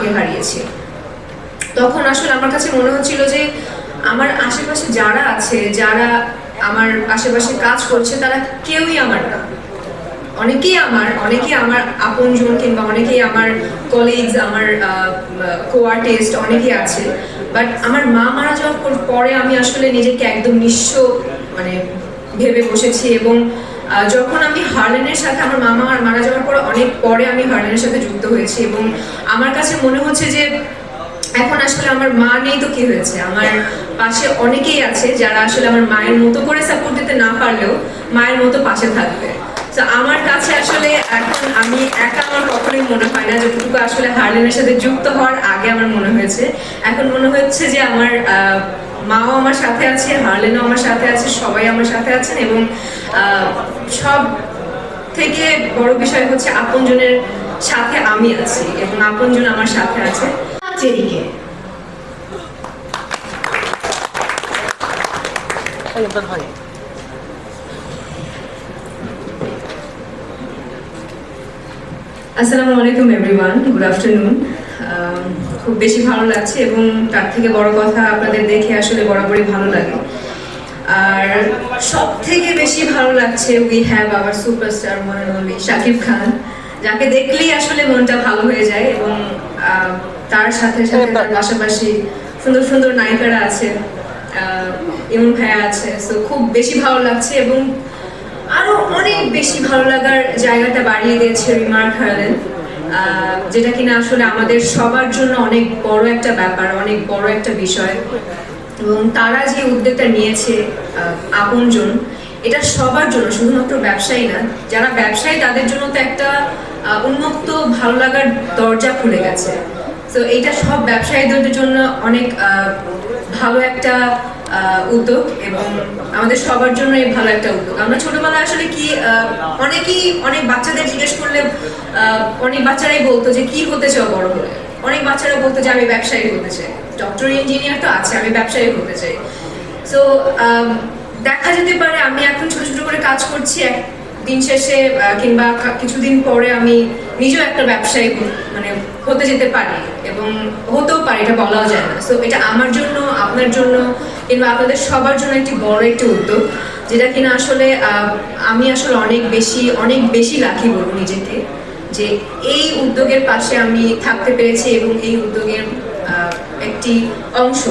মাকে হারিয়েছি। তখন আসলে আমার কাছে মনে হচ্ছিল যে, আমার আশেপাশে যারা আছে, যারা আমার আশেপাশে কাজ করছে, তারা কেউই আমার না। অনেকেই আমার অনেকেই আমার আপনজন কিংবা অনেকেই আমার কলিগস আমার কো আর্টিস্ট অনেকেই আছে। বাট আমার মা মারা যাওয়ার পরে আমি আসলে নিজেকে একদম নিঃস্ব মানে ভেবে বসেছি এবং যখন আমি হার্লেনের সাথে আমার মামা আর মারা যাওয়ার পর অনেক পরে আমি হার্লেনের সাথে যুক্ত হয়েছি এবং আমার কাছে মনে হচ্ছে যে, এখন আসলে আমার মা নেই তো কি হয়েছে? আমার পাশে অনেকেই আছে যারা আসলে আমার মায়ের মতো করে সাপোর্ট দিতে না পারলেও মায়ের মতো পাশে থাকবে। তো আমার কাছে আসলে এখন আমি একা আমার কখনোই মনে হয় না যতটুকু আসলে হার্লেনের সাথে যুক্ত হওয়ার আগে আমার মনে হয়েছে। এখন মনে হচ্ছে যে আমার মাও আমার সাথে আছে হার্লেনও আমার সাথে আছে সবাই আমার সাথে আছেন এবং সব থেকে বড় বিষয় হচ্ছে আপনজনের সাথে আমি আছি এবং আপনজন আমার সাথে আছে। চেরিকে আসসালামু আলাইকুম এভরিওয়ান গুড আফটারনুন খুব বেশি ভালো লাগছে এবং তার থেকে বড় কথা আপনাদের দেখে আসলে বরাবরই ভালো লাগে। আর সব থেকে বেশি ভালো লাগছে উই হ্যাভ আওয়ার সুপারস্টার মনে অনলি শাকিব খান, যাকে দেখলেই আসলে মনটা ভালো হয়ে যায় এবং তার সাথে সাথে তার পাশাপাশি সুন্দর সুন্দর নায়িকারা আছে ইমন ভাইয়া আছে। তো খুব বেশি ভালো লাগছে এবং আরও অনেক বেশি ভালো লাগার জায়গাটা বাড়িয়ে দিয়েছে রিমার্ক হারলেন। যেটা কিনা আসলে আমাদের সবার জন্য অনেক বড় একটা ব্যাপার, অনেক বড় একটা বিষয়। এবং তারা যে উদ্যোগটা নিয়েছে আপনজন, এটা সবার জন্য, শুধুমাত্র ব্যবসায়ী না, যারা ব্যবসায়ী, তাদের জন্য তো একটা উন্মুক্ত, ভালো লাগার দরজা খুলে গেছে। তো এইটা সব ব্যবসায়ীদের জন্য অনেক ভালো একটা উদ্যোগ এবং আমাদের সবার জন্য এই ভালো একটা উদ্যোগ। আমরা ছোটবেলায় আসলে কি অনেকেই অনেক বাচ্চাদের জিজ্ঞেস করলে অনেক বাচ্চারাই বলতো যে, কি হতে চাও বড় হলে? অনেক বাচ্চারা বলতো যে, আমি ব্যবসায়ী হতে চাই। ডক্টর ইঞ্জিনিয়ার তো আছে, আমি ব্যবসায়ী হতে চাই। সো দেখা যেতে পারে আমি এখন ছোট ছোট করে কাজ করছি, এক দিন শেষে কিংবা কিছুদিন পরে আমি নিজেও একটা ব্যবসায়ী মানে হতে যেতে পারে এবং হতেও পারে, এটা বলাও যায় না। সো এটা আমার জন্য, আপনার জন্য, কিংবা আপনাদের সবার জন্য একটি বড় একটি উদ্যোগ, যেটা কিনা আসলে আমি আসলে অনেক বেশি অনেক বেশি লাকি বলব নিজেকে, যে এই উদ্যোগের পাশে আমি থাকতে পেরেছি এবং এই উদ্যোগের একটি অংশ।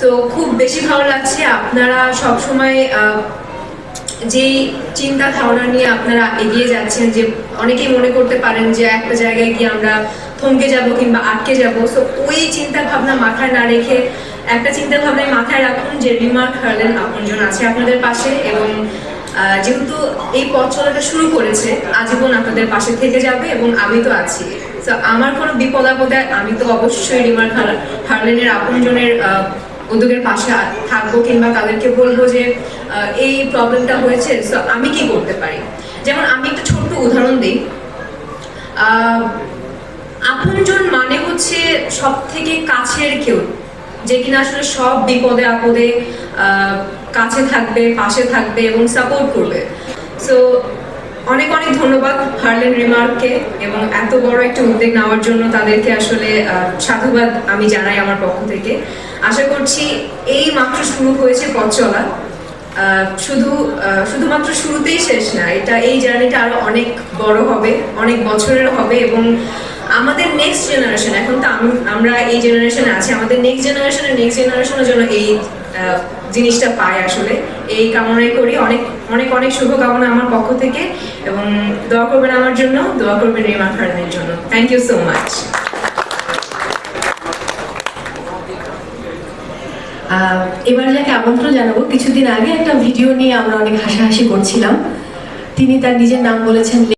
তো খুব বেশি ভালো লাগছে আপনারা সবসময় যেই চিন্তা ধারণা নিয়ে আপনারা এগিয়ে যাচ্ছেন, যে অনেকেই মনে করতে পারেন যে একটা জায়গায় গিয়ে আমরা থমকে যাব কিংবা আটকে যাব। সো ওই চিন্তা ভাবনা মাথায় না রেখে একটা চিন্তা ভাবনায় মাথায় রাখুন যে রিমার্ক হারলেন আপনজন আছে আপনাদের পাশে এবং যেহেতু এই পথ চলাটা শুরু করেছে, আজীবন আপনাদের পাশে থেকে যাবে এবং আমি তো আছি। তো আমার কোনো বিপদ আপদে আমি তো অবশ্যই রিমার্ক হারলেনের আপনজনের উদ্যোগের পাশে থাকব কিংবা তাদেরকে বলব যে এই প্রবলেমটা হয়েছে, so আমি কি করতে পারি? যেমন আমি একটা ছোট্ট উদাহরণ দিই। হচ্ছে সব থেকে কাছের কেউ, যে কিনা আসলে সব বিপদে আপদে কাছে থাকবে, পাশে থাকবে এবং সাপোর্ট করবে। সো অনেক অনেক ধন্যবাদ হার্লেন রিমার্ককে এবং এত বড় একটা উদ্যোগ নেওয়ার জন্য তাদেরকে আসলে সাধুবাদ আমি জানাই আমার পক্ষ থেকে। আশা করছি এই মাত্র শুরু হয়েছে পথ চলা। শুধু শুধুমাত্র শুরুতেই শেষ না, এটা, এই জার্নিটা আরও অনেক বড় হবে, অনেক বছরের হবে এবং আমাদের নেক্সট জেনারেশন এখন তো আমরা এই জেনারেশনে আছি, আমাদের নেক্সট জেনারেশনের নেক্সট জেনারেশনের জন্য এই জিনিসটা পাই আসলে। এই কামনাই করি। অনেক অনেক অনেক শুভকামনা আমার পক্ষ থেকে এবং দোয়া করবেন আমার জন্য, দোয়া করবেন রিমা খানের জন্য। থ্যাংক ইউ সো মাচ এবার যাকে আমন্ত্রণ জানাব, কিছুদিন আগে একটা ভিডিও নিয়ে আমরা অনেক হাসাহাসি করছিলাম। তিনি তার নিজের নাম বলেছেন